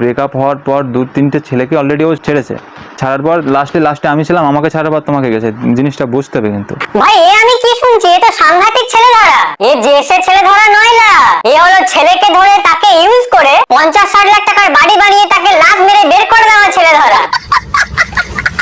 Breakup হওয়ার পর দু, তিনটে ছেলেকে অলরেডি ও ছেড়েছে। ছাড়ার পর লাস্টে লাস্টে আমি ছিলাম, আমাকে ছাড়ার পর তোমাকে গেছে। জিনিসটা বুঝতে হবে কিন্তু। ভাই, এ আমি কি শুনছি? এটা সাংঘাতিক ছেলে ধরা এ যে সে ছেলে ধরা নয় না। এ হলো ছেলেকে ধরে তাকে ইউজ করে পঞ্চাশ, ষাট লাখ টাকার বাড়ি বানিয়ে তাকে লাভ মেরে বের করে দেওয়া ছেলে ধরা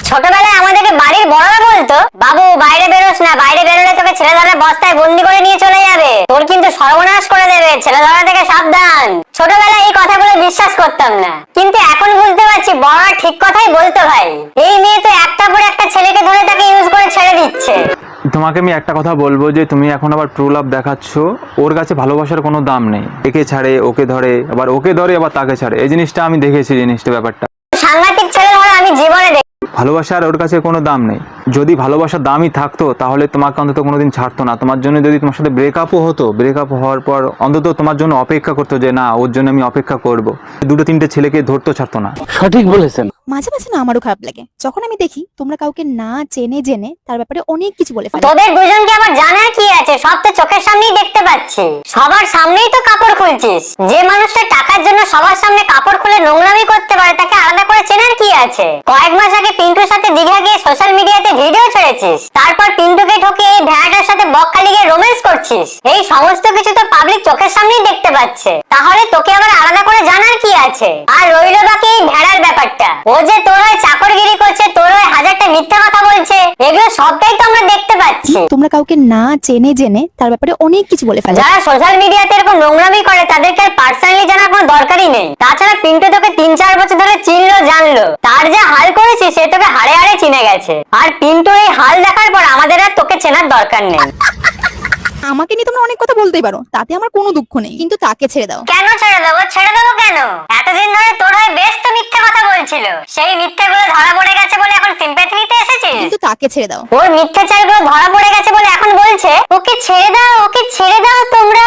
ছোটবেলায় আমাদেরকে বাড়ির বড়রা বলতো, বাবু, বাইরে বেরোস না, বাইরে বেরোলে তোকে ছেলে ধরা বস্তায় বন্দি করে নিয়ে চলে যাবে। তোর কিন্তু সর্বনাশ করে দেবে ছেলে ধরা থেকে সাবধান। ছোটবেলায় এই কথাগুলো বিশ্বাস করতাম না। কিন্তু এখন বুঝতে পারছি বড়রা ঠিক কথাই বলতো ভাই এই মেয়ে তো একটা পর একটা ছেলেকে ধরে তাকে ইউজ করে ছেড়ে দিচ্ছে। তোমাকে আমি একটা কথা বলব যে তুমি এখন আবার ট্রু লাভ দেখাচ্ছ ওর কাছে ভালোবাসার কোনো দাম নেই। একে ছাড়ে ওকে ধরে আবার ওকে ধরে আবার তাকে ছাড়ে। এই জিনিসটা আমি দেখেছি জিনিসটা ব্যাপারটা। সাংঘাতিক ছেলে ধরা আমি জীবনে ভালোবাসার ওর কাছে কোনো দাম নেই। যদি ভালোবাসার দামই থাকতো, তাহলে তোমাকে অন্তত কোনো দিন ছাড়তো না। তোমার জন্য যদি তোমার সাথে ব্রেকআপও হতো ব্রেকআপ হওয়ার পর অন্তত তোমার জন্য অপেক্ষা করতো যে, না, ওর জন্য আমি অপেক্ষা করব। দুটো, তিনটে ছেলেকে ধরতো, ছাড়তো না। সঠিক বলেছেন। মাঝে মাঝে না আমারও খারাপ লাগে। যখন আমি দেখি তোমরা কাউকে না চেনে জেনে তার ব্যাপারে অনেক কিছু বলে ফেলো। তোদের দুজনকে জানার কি আছে? সব তো চোখের সামনেই দেখতে পাচ্ছি। সবার সামনেই তো কাপড় খুলছিস। যে মানুষটা টাকার জন্য সবার সামনে কাপড় খুলে নোংরামি করতে পারে, তাকে আলাদা করে চেনার কি আছে? কয়েক মাস আগে পিন্টুর সাথে দীঘা গিয়ে সোশ্যাল মিডিয়াতে ভিডিও ছেড়েছিস। তারপর পিন্টুকে ঠকে এই সাথে বকখালি গিয়ে রোম্যান্স করছিস। এই সমস্ত কিছু তো পাবলিক চোখের সামনেই দেখতে পাচ্ছে। তাহলে তোকে আবার আলাদা করে জানার কি আছে? আর রইল বাকি এই ও যে তোর হয়ে চাকরগিরি করছে তোর হয়ে হাজারটা মিথ্যা কথা বলছে এগুলো সবটাই তো আমরা দেখতে পাচ্ছি। তোমরা কাউকে না চেনে জেনে তার ব্যাপারে অনেক কিছু বলে ফেলো। যারা সোশ্যাল মিডিয়াতে এরকম নোংরামি করে তাদেরকে আর পার্সোনালি জানার কোনো দরকারই নেই। তাছাড়া পিন্টু তোকে তিন চার বছর ধরে চিনলো জানলো। তার যে হাল করেছে সে তোকে হাড়ে হাড়ে চিনে গেছে। আর পিন্টু এই হাল দেখার পর আমাদের আর তোকে চেনার দরকার নেই। আমাকে নিয়ে তোমরা অনেক কথা বলতেই পারো তাতে আমার কোনো দুঃখ নেই। কিন্তু তাকে ছেড়ে দাও। কেন ছেড়ে দেবো? ছেড়ে দেবো কেন? এতদিন ধরে তোর হয়ে বেশ তো বলছিল সেই মিথ্যাগুলো ধরা পড়ে গেছে বলে এখন সিম্প্যাথি নিতে এসেছে কিন্তু তাকে ছেড়ে দাও। ওর মিথ্যাচারগুলো ধরা পড়ে গেছে বলে এখন বলছে ওকে ছেড়ে দাও ওকে ছেড়ে দাও তোমরা।